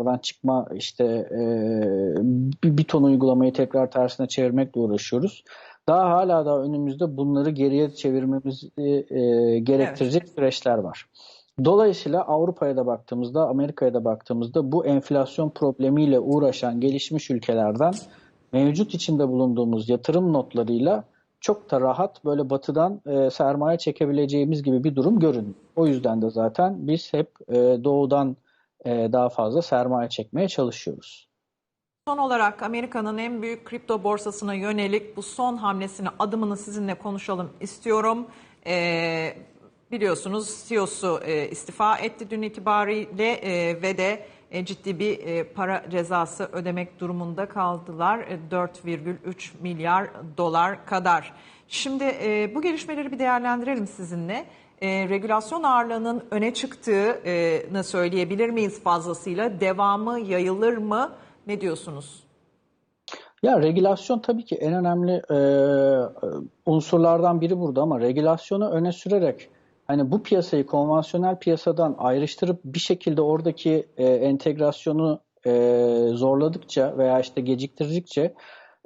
piyasalardan çıkma işte e, bir, bir ton uygulamayı tekrar tersine çevirmekle uğraşıyoruz. Daha hala da önümüzde bunları geriye çevirmemizi e, gerektirecek evet. süreçler var. Dolayısıyla Avrupa'ya da baktığımızda, Amerika'ya da baktığımızda bu enflasyon problemiyle uğraşan gelişmiş ülkelerden mevcut içinde bulunduğumuz yatırım notlarıyla çok da rahat böyle batıdan e, sermaye çekebileceğimiz gibi bir durum görün. O yüzden de zaten biz hep e, doğudan e, daha fazla sermaye çekmeye çalışıyoruz. Son olarak Amerika'nın en büyük kripto borsasına yönelik bu son hamlesini, adımını sizinle konuşalım istiyorum. Ee, biliyorsunuz CEO'su e, istifa etti dün itibariyle e, ve de e, ciddi bir e, para cezası ödemek durumunda kaldılar. E, 4,3 milyar dolar kadar. Şimdi e, bu gelişmeleri bir değerlendirelim sizinle. E, regülasyon ağırlığının öne çıktığını söyleyebilir miyiz fazlasıyla? Devamı yayılır mı? Ne diyorsunuz? Ya regülasyon tabii ki en önemli e, unsurlardan biri burada ama regülasyonu öne sürerek hani bu piyasayı konvansiyonel piyasadan ayrıştırıp bir şekilde oradaki e, entegrasyonu e, zorladıkça veya işte geciktirdikçe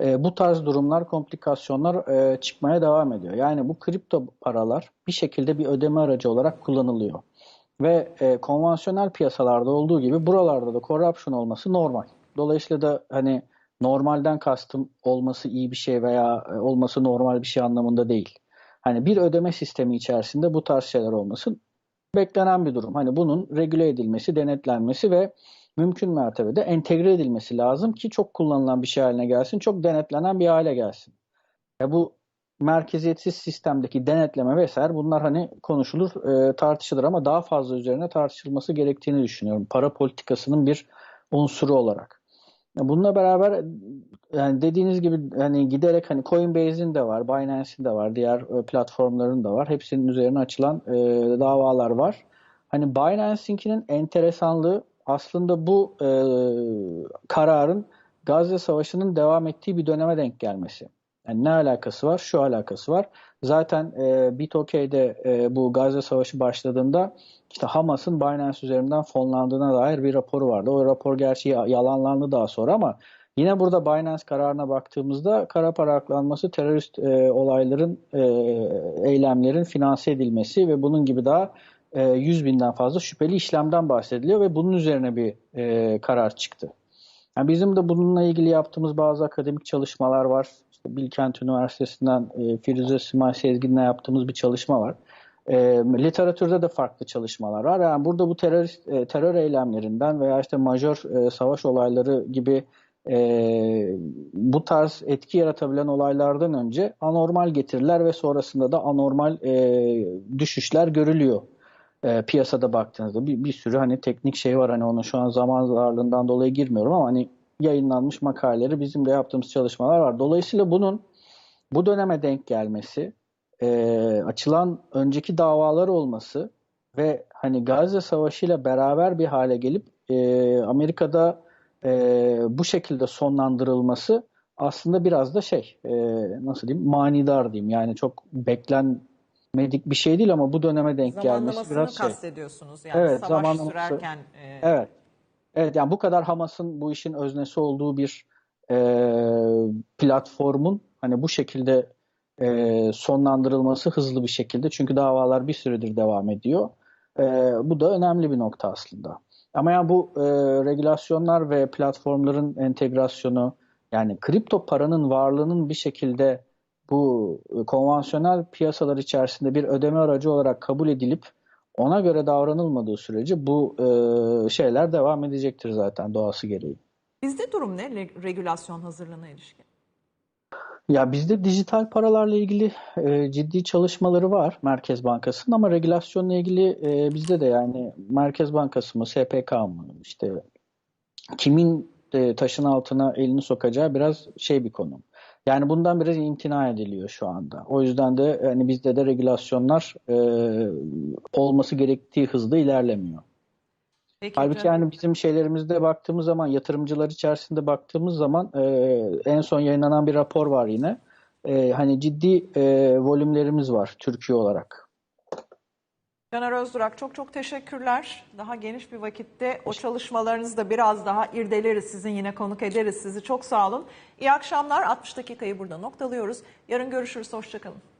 e, bu tarz durumlar, komplikasyonlar e, çıkmaya devam ediyor. Yani bu kripto paralar bir şekilde bir ödeme aracı olarak kullanılıyor. Ve e, konvansiyonel piyasalarda olduğu gibi buralarda da corruption olması normal. Dolayısıyla da hani normalden kastım olması iyi bir şey veya e, olması normal bir şey anlamında değil. Hani bir ödeme sistemi içerisinde bu tarz şeyler olması beklenen bir durum. Hani bunun regüle edilmesi, denetlenmesi ve mümkün mertebede entegre edilmesi lazım ki çok kullanılan bir şey haline gelsin, çok denetlenen bir hale gelsin. Ya bu merkeziyetsiz sistemdeki denetleme vesaire bunlar hani konuşulur, e, tartışılır ama daha fazla üzerine tartışılması gerektiğini düşünüyorum. Para politikasının bir unsuru olarak. Bununla beraber yani dediğiniz gibi hani giderek hani Coinbase'in de var, Binance'in de var, diğer e, platformların da var. Hepsinin üzerine açılan e, davalar var. Hani Binance'inkinin enteresanlığı aslında bu e, kararın Gazze Savaşı'nın devam ettiği bir döneme denk gelmesi. Yani ne alakası var? Şu alakası var. Zaten e, BitOK'de e, bu Gazze Savaşı başladığında işte Hamas'ın Binance üzerinden fonlandığına dair bir raporu vardı. O rapor gerçi yalanlandı daha sonra ama yine burada Binance kararına baktığımızda kara para aklanması, terörist e, olayların, e, eylemlerin finanse edilmesi ve bunun gibi daha 100 binden fazla şüpheli işlemden bahsediliyor ve bunun üzerine bir e, karar çıktı. Yani bizim de bununla ilgili yaptığımız bazı akademik çalışmalar var. İşte Bilkent Üniversitesi'nden e, Firuze Simay Sezgin'le yaptığımız bir çalışma var. E, literatürde de farklı çalışmalar var. Yani burada bu terörist e, terör eylemlerinden veya işte majör e, savaş olayları gibi e, bu tarz etki yaratabilen olaylardan önce anormal getiriler ve sonrasında da anormal e, düşüşler görülüyor e, piyasada baktığınızda. Bir, bir sürü hani teknik şey var hani onun şu an zaman darlığından dolayı girmiyorum ama hani yayınlanmış makaleleri bizim de yaptığımız çalışmalar var. Dolayısıyla bunun bu döneme denk gelmesi e, açılan önceki davalar olması ve hani Gazze Savaşı ile beraber bir hale gelip e, Amerika'da e, bu şekilde sonlandırılması aslında biraz da şey e, nasıl diyeyim manidar diyeyim yani çok beklenmedik bir şey değil ama bu döneme denk gelmesi biraz şey. kastediyorsunuz yani evet, savaş sürerken. E... Evet. Evet yani bu kadar Hamas'ın bu işin öznesi olduğu bir e, platformun hani bu şekilde e, sonlandırılması hızlı bir şekilde. Çünkü davalar bir süredir devam ediyor. E, bu da önemli bir nokta aslında. Ama yani bu e, regülasyonlar ve platformların entegrasyonu yani kripto paranın varlığının bir şekilde bu e, konvansiyonel piyasalar içerisinde bir ödeme aracı olarak kabul edilip ona göre davranılmadığı sürece bu e, şeyler devam edecektir zaten doğası gereği. Bizde durum ne regülasyon hazırlığına ilişkin? Ya bizde dijital paralarla ilgili e, ciddi çalışmaları var Merkez Bankası'nın ama regülasyonla ilgili e, bizde de yani Merkez Bankası mı, SPK mı işte kimin e, taşın altına elini sokacağı biraz şey bir konu. Yani bundan biraz imtina ediliyor şu anda. O yüzden de hani bizde de regülasyonlar e, olması gerektiği hızda ilerlemiyor. Peki, Halbuki hocam. yani bizim şeylerimizde baktığımız zaman yatırımcılar içerisinde baktığımız zaman e, en son yayınlanan bir rapor var yine. E, hani ciddi e, volümlerimiz var Türkiye olarak. Caner Özdurak çok çok teşekkürler. Daha geniş bir vakitte o çalışmalarınızı da biraz daha irdeleriz. Sizin yine konuk ederiz sizi. Çok sağ olun. İyi akşamlar. 60 dakikayı burada noktalıyoruz. Yarın görüşürüz. Hoşçakalın.